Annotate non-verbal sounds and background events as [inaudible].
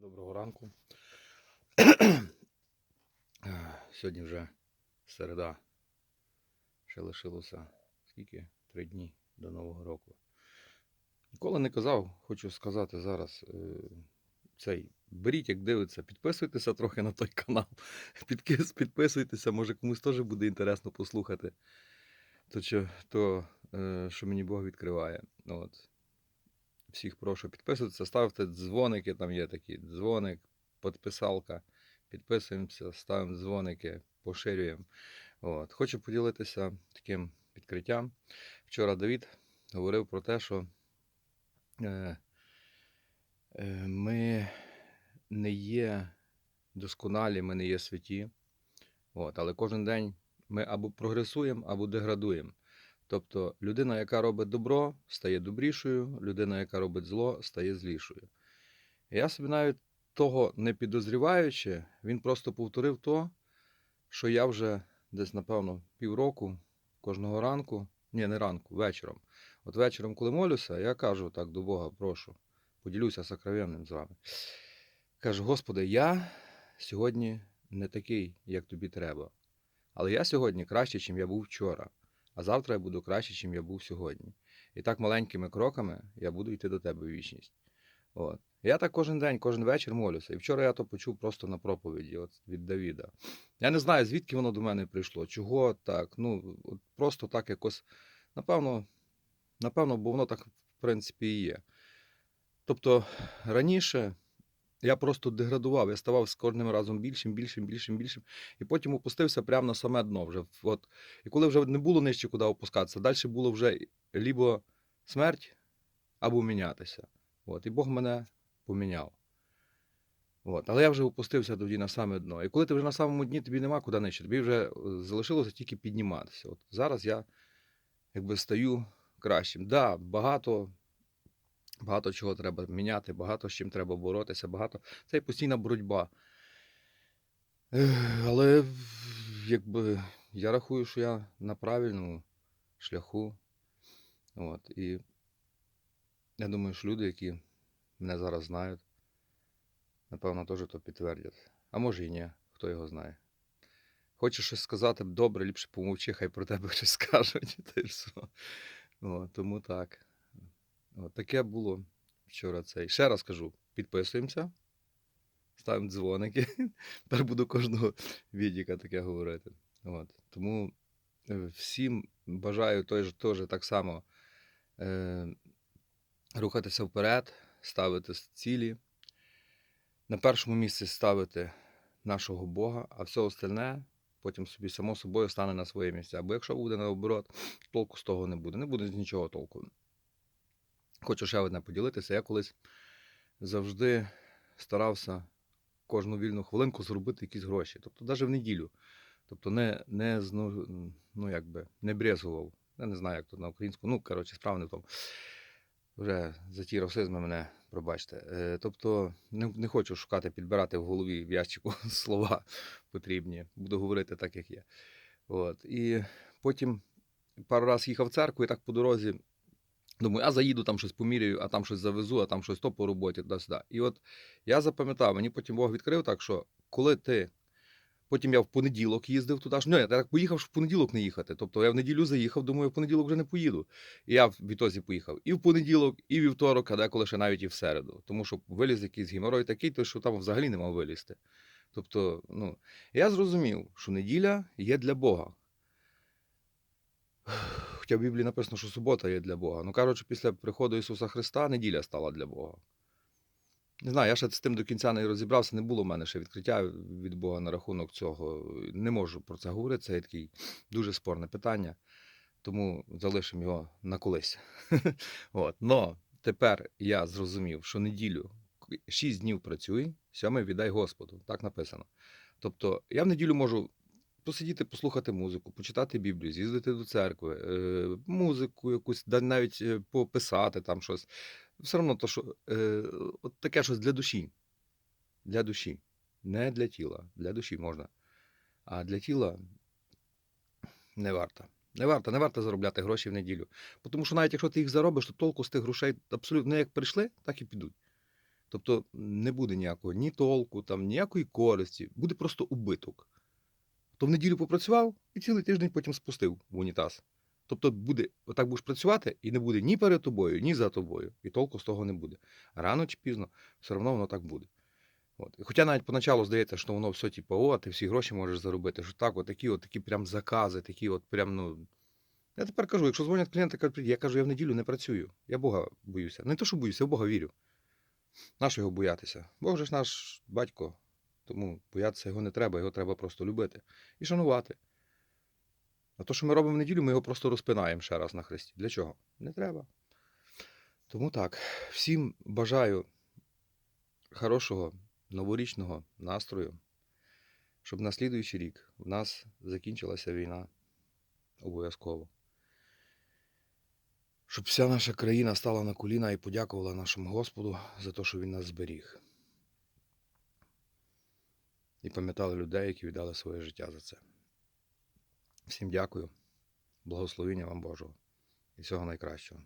Доброго ранку. [clears throat] Сьогодні вже середа. Ще лишилося скільки? Три дні до Нового року. Ніколи не казав, хочу сказати зараз. е, Цей, беріть, як дивиться, підписуйтеся трохи на той канал. [laughs] Підписуйтеся, може комусь теж буде інтересно послухати. То, що, то, е, що мені Бог відкриває. От. Всіх прошу підписуватися, ставте дзвоники, там є такі дзвоник, підписалка. Підписуємося, ставимо дзвоники, поширюємо. От. Хочу поділитися таким відкриттям. Вчора Давід говорив про те, що е, е, ми не є досконалі, ми не є святі. От. Але кожен день ми або прогресуємо, або деградуємо. Тобто людина, яка робить добро, стає добрішою, людина, яка робить зло, стає злішою. Я собі навіть того не підозріваючи, він просто повторив то, що я вже десь, напевно, півроку кожного ранку, ні, не ранку, вечором. От вечором, коли молюся, я кажу так до Бога, прошу, поділюся сокровенним з вами. Кажу, Господи, я сьогодні не такий, як тобі треба. Але я сьогодні краще, ніж я був вчора а завтра я буду краще, ніж я був сьогодні. І так маленькими кроками я буду йти до тебе в вічність. От. Я так кожен день, кожен вечір молюся. І вчора я то почув просто на проповіді от, від Давіда. Я не знаю, звідки воно до мене прийшло, чого так. Ну, от просто так якось, напевно, напевно, бо воно так, в принципі, і є. Тобто раніше я просто деградував, я ставав з кожним разом більшим, більшим, більшим, більшим. І потім опустився прямо на саме дно. Вже. От. І коли вже не було нижче куди опускатися, далі було вже лібо смерть або мінятися. От. І Бог мене поміняв. От. Але я вже опустився тоді на саме дно. І коли ти вже на самому дні, тобі нема куди нижче, тобі вже е, залишилося тільки підніматися. От зараз я якби стаю кращим. Так, да, багато Багато чого треба міняти, багато з чим треба боротися, багато. Це постійна боротьба. Але якби я рахую, що я на правильному шляху. От. І я думаю, що люди, які мене зараз знають, напевно, теж то підтвердять. А може і ні, хто його знає. Хочеш щось сказати добре, ліпше помовчи, хай про тебе [laughs] щось скажуть. От, тому так. От таке було вчора цей. Ще раз кажу, підписуємося, ставимо дзвоники. [laughs] Тепер буду кожного відіка таке говорити. От. Тому е, всім бажаю теж, теж так само е, рухатися вперед, ставити цілі. На першому місці ставити нашого Бога, а все остальне потім собі само собою стане на своє місце. Або якщо буде наоборот, толку з того не буде. Не буде нічого толку. Хочу ще одне поділитися. Я колись завжди старався кожну вільну хвилинку зробити якісь гроші. Тобто, навіть в неділю. Тобто, не не, ну, якби, не брезгував. Я не знаю, як тут на українську. Ну, коротше, справа не в тому. Вже за ті расизми мене пробачте. Е, тобто, не, не хочу шукати, підбирати в голові в ящику [laughs] слова потрібні. Буду говорити так, як є. От. І потім пару разів їхав в церкву, і так по дорозі. Думаю, а заїду там щось поміряю, а там щось завезу, а там щось то по роботі, туди-сюди. І от я запам'ятав, мені потім Бог відкрив так, що коли ти. Потім я в понеділок їздив туди. ж, Ну, я так поїхав, щоб в понеділок не їхати. Тобто я в неділю заїхав, думаю, в понеділок вже не поїду. І я відтоді поїхав і в понеділок, і вівторок, а деколи ще навіть і в середу. Тому що виліз якийсь геморой такий, то що там взагалі не мав вилізти. Тобто, ну, я зрозумів, що неділя є для Бога. Хоча в Біблії написано, що субота є для Бога. Ну кажуть, що після приходу Ісуса Христа неділя стала для Бога. Не знаю, я ще з тим до кінця не розібрався, не було в мене ще відкриття від Бога на рахунок цього. Не можу про це говорити. Це є таке дуже спорне питання, тому залишимо його на колись. [laughs] Но тепер я зрозумів, що неділю шість днів працюй, сьомий віддай Господу. Так написано. Тобто я в неділю можу посидіти, послухати музику, почитати Біблію, з'їздити до церкви, е, музику якусь, навіть е, пописати там щось. Все одно то, що е, от таке щось для душі. Для душі. Не для тіла. Для душі можна. А для тіла не варто. Не варто, не варто заробляти гроші в неділю. Тому що навіть якщо ти їх заробиш, то толку з тих грошей абсолютно не як прийшли, так і підуть. Тобто не буде ніякого ні толку, там, ніякої користі, буде просто убиток. То в неділю попрацював і цілий тиждень потім спустив в унітаз. Тобто буде, отак будеш працювати, і не буде ні перед тобою, ні за тобою. І толку з того не буде. Рано чи пізно, все одно воно так буде. От. Хоча навіть поначалу здається, що воно все типу, о, ти всі гроші можеш заробити. Що так, от такі, от такі прям закази, такі от прям, ну. Я тепер кажу, якщо дзвонять клієнти, кажуть, я кажу, я в неділю не працюю. Я Бога боюся. Не то, що боюся, я в Бога вірю. Нащо його боятися? Бог же ж наш батько. Тому боятися його не треба, його треба просто любити і шанувати. А то, що ми робимо в неділю, ми його просто розпинаємо ще раз на хресті. Для чого? Не треба. Тому так, всім бажаю хорошого новорічного настрою, щоб на слідуючий рік в нас закінчилася війна обов'язково. Щоб вся наша країна стала на коліна і подякувала нашому Господу за те, що Він нас зберіг. І пам'ятали людей, які віддали своє життя за це. Всім дякую, благословення вам Божого і всього найкращого.